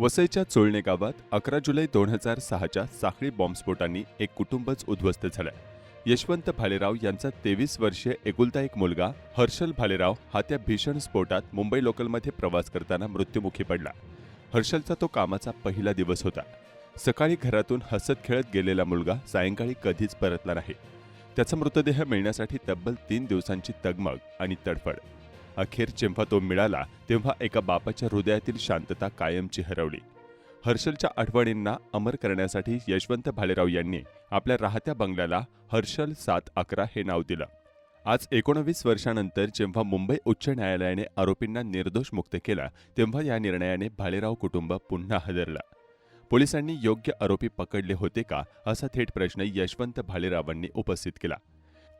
वसईच्या चोळणे गावात अकरा जुलै दोन हजार सहाच्या साखळी बॉम्बस्फोटांनी एक कुटुंबच उद्ध्वस्त झालं. यशवंत भालेराव यांचा तेवीस वर्षीय एकुलता एक मुलगा हर्षल भालेराव हा त्या भीषण स्फोटात मुंबई लोकलमध्ये प्रवास करताना मृत्युमुखी पडला. हर्षलचा तो कामाचा पहिला दिवस होता. सकाळी घरातून हसत खेळत गेलेला मुलगा सायंकाळी कधीच परतला नाही. त्याचा मृतदेह मिळण्यासाठी तब्बल तीन दिवसांची तगमग आणि तडफड अखेर जेव्हा तो मिळाला तेव्हा एका बापाच्या हृदयातील शांतता कायमची हरवली. हर्षलच्या आठवणींना अमर करण्यासाठी यशवंत भालेराव यांनी आपल्या राहत्या बंगल्याला हर्षल सात अकरा हे नाव दिलं. आज एकोणवीस वर्षानंतर जेव्हा मुंबई उच्च न्यायालयाने आरोपींना निर्दोष मुक्त केला तेव्हा या निर्णयाने भालेराव कुटुंब पुन्हा हदरलं. पोलिसांनी योग्य आरोपी पकडले होते का असा थेट प्रश्न यशवंत भालेरावांनी उपस्थित केला.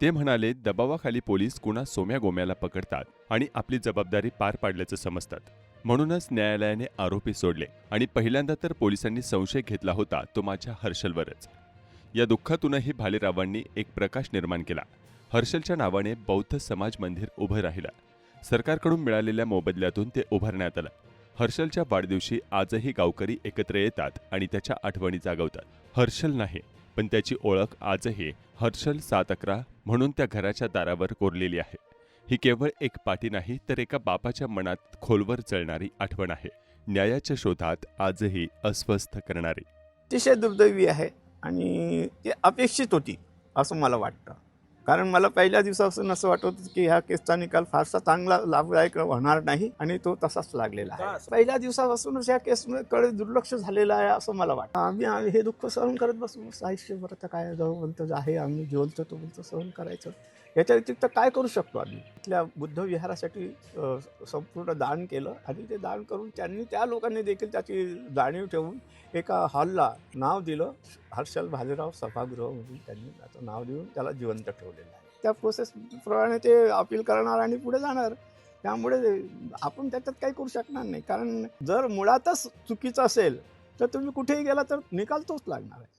ते म्हणाले दबावाखाली पोलीस कुणा सोम्या गोम्याला पकडतात आणि आपली जबाबदारी पार पाडल्याचं समजतात. म्हणूनच न्यायालयाने आरोपी सोडले आणि पहिल्यांदा तर पोलिसांनी संशय घेतला होता तो माझ्या हर्षलवरच. या दुःखातूनही भालेरावांनी एक प्रकाश निर्माण केला. हर्षलच्या नावाने बौद्ध समाज मंदिर उभं राहिलं. सरकारकडून मिळालेल्या मोबदल्यातून ते उभारण्यात आलं. हर्षलच्या वाढदिवशी आजही गावकरी एकत्र येतात आणि त्याच्या आठवणी जागवतात. हर्षल नाही. पण त्याची ओळख आजही हर्षल सात अकरा म्हणून त्या घराच्या दारावर कोरलेली आहे. ही केवळ एक पाठी नाही तर एका बापाच्या मनात खोलवर चळणारी आठवण आहे. न्यायाच्या शोधात आजही अस्वस्थ करणारी. अतिशय दुर्दैवी आहे आणि ती अपेक्षित होती असं मला वाटतं. कारण मला पहिल्या दिवसापासून असं वाटत होतं की ह्या केसचा निकाल फारसा चांगला लाभदायक होणार नाही आणि तो तसाच लागलेला आहे. पहिल्या दिवसापासूनच या केसकडे दुर्लक्ष झालेलं आहे असं मला वाटतं. आम्ही आम्ही हे दुःख सहन करत बसू. आयुष्यभर आता काय जवळपर्यंत आहे आम्ही जेवलतो तोपर्यंत सहन करायचं. याच्या व्यतिरिक्त काय करू शकतो आम्ही? इथल्या बुद्ध विहारासाठी संपूर्ण दान केलं आणि ते दान करून त्यांनी त्या लोकांनी देखील त्याची जाणीव ठेवून एका हॉलला नाव दिलं हर्षल भालेराव सभागृह म्हणून त्यांनी त्याचं नाव देऊन त्याला जिवंत ठेवलेलं आहे. त्या प्रोसेसप्रमाणे ते अपील करणार आणि पुढे जाणार. त्यामुळे आपण त्याच्यात काही करू शकणार नाही. कारण जर मुळातच चुकीचं असेल तर तुम्ही कुठेही गेला तर निकाल तोच लागणार आहे.